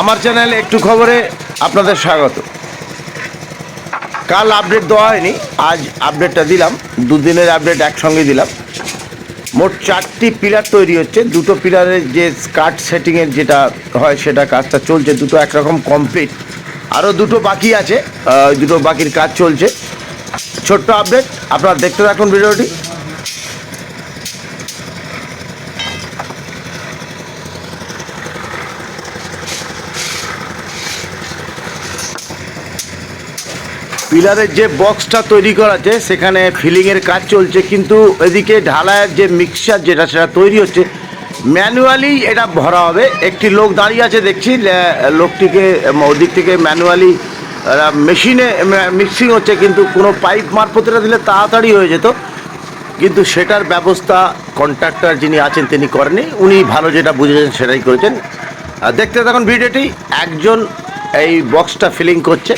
আমার চ্যানেলে একটু খবরে আপনাদের স্বাগত। কাল আপডেট দেওয়া হয়নি, আজ আপডেটটা দিলাম, দুদিনের আপডেট একসঙ্গে দিলাম। মোট চারটি পিলার তৈরি হচ্ছে, দুটো পিলারের যে স্কার্ট সেটিংয়ের যেটা হয় সেটা কাজটা চলছে, দুটো একরকম কমপ্লিট আরও দুটো বাকি আছে দুটো বাকির কাজ চলছে। ছোট্ট আপডেট আপনারা দেখতে থাকুন ভিডিওটি। পিলারের যে বক্সটা তৈরি করা আছে, সেখানে ফিলিংয়ের কাজ চলছে, কিন্তু এদিকে ঢালাইয়ের যে মিক্সচার যেটা, সেটা তৈরি হচ্ছে। ম্যানুয়ালি এটা ভরা হবে। একটি লোক দাঁড়িয়ে আছে, দেখছি। লোকটিকে ওদিক থেকে ম্যানুয়ালি মেশিনে মিক্সিং হচ্ছে, কিন্তু কোনো পাইপ মারফত এটা দিলে তাড়াতাড়ি হয়ে যেত। কিন্তু সেটার ব্যবস্থা কন্ট্রাক্টর যিনি আছেন, তিনি করেনি উনি ভালো যেটা বুঝেছেন, সেটাই করেছেন। দেখতে থাকুন ভিডিওটি। একজন এই বক্সটা ফিলিং করছে।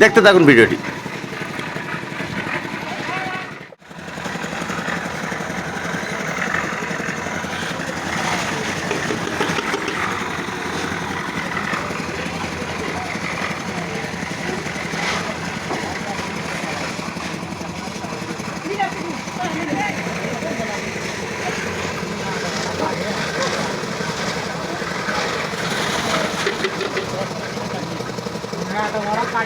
দেখতে থাকুন ভিডিওটি হ্যাঁ এই গাড়ি লেগে তো এই গাড়ি এখানে এই গাড়ি হলে তো ওই আছে একটা হয়ে যাবে না না মোর মাথায়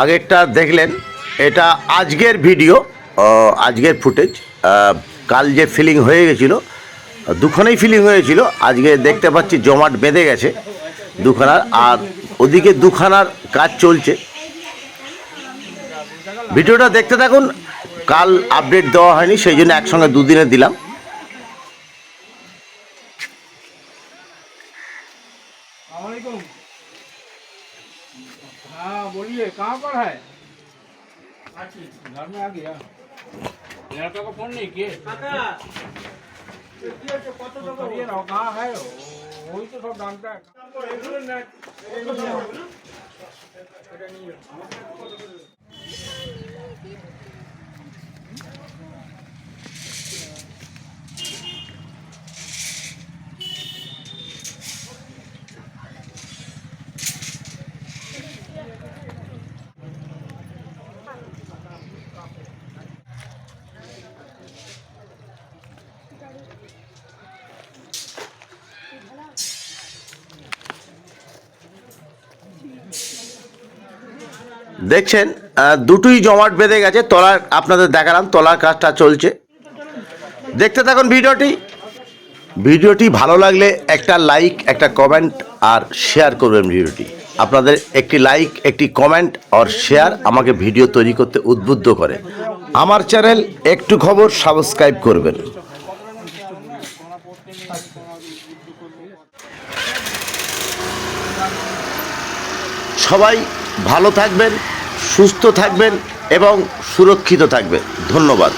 আগেরটা দেখলেন, এটা আজকের ভিডিও আজকের ফুটেজ। কাল যে ফিলিং হয়ে গেছিল, দুখানেই ফিলিং হয়েছিল, আজকে দেখতে পাচ্ছি জমাট বেঁধে গেছে দুখানার আর ওদিকে দুখানার কাজ চলছে ভিডিওটা দেখতে থাকুন কাল আপডেট দেওয়া হয়নি সেই জন্য একসঙ্গে দুদিনে দিলাম वालेकुम हाँ बोलिए कहाँ पर है घर में आ गया लड़का को फोन नहीं किए करिए ना कहाँ है वो? ওই তো সব দামটা এটা নিয়ে দেখছেন দুটোই জমাট বেঁধে গেছে, তলার, আপনাদের দেখালাম, তলার কাজটা চলছে। দেখতে থাকুন ভিডিওটি। ভিডিওটি ভালো লাগলে একটা লাইক, একটা কমেন্ট, আর শেয়ার করবেন ভিডিওটি। আপনাদের একটি লাইক, একটি কমেন্ট, আর শেয়ার আমাকে ভিডিও তৈরি করতে উদ্বুদ্ধ করে। আমার চ্যানেল একটু খবর, সাবস্ক্রাইব করবেন। সবাই ভালো থাকবেন সুস্থ থাকবেন এবং সুরক্ষিত থাকবেন। ধন্যবাদ।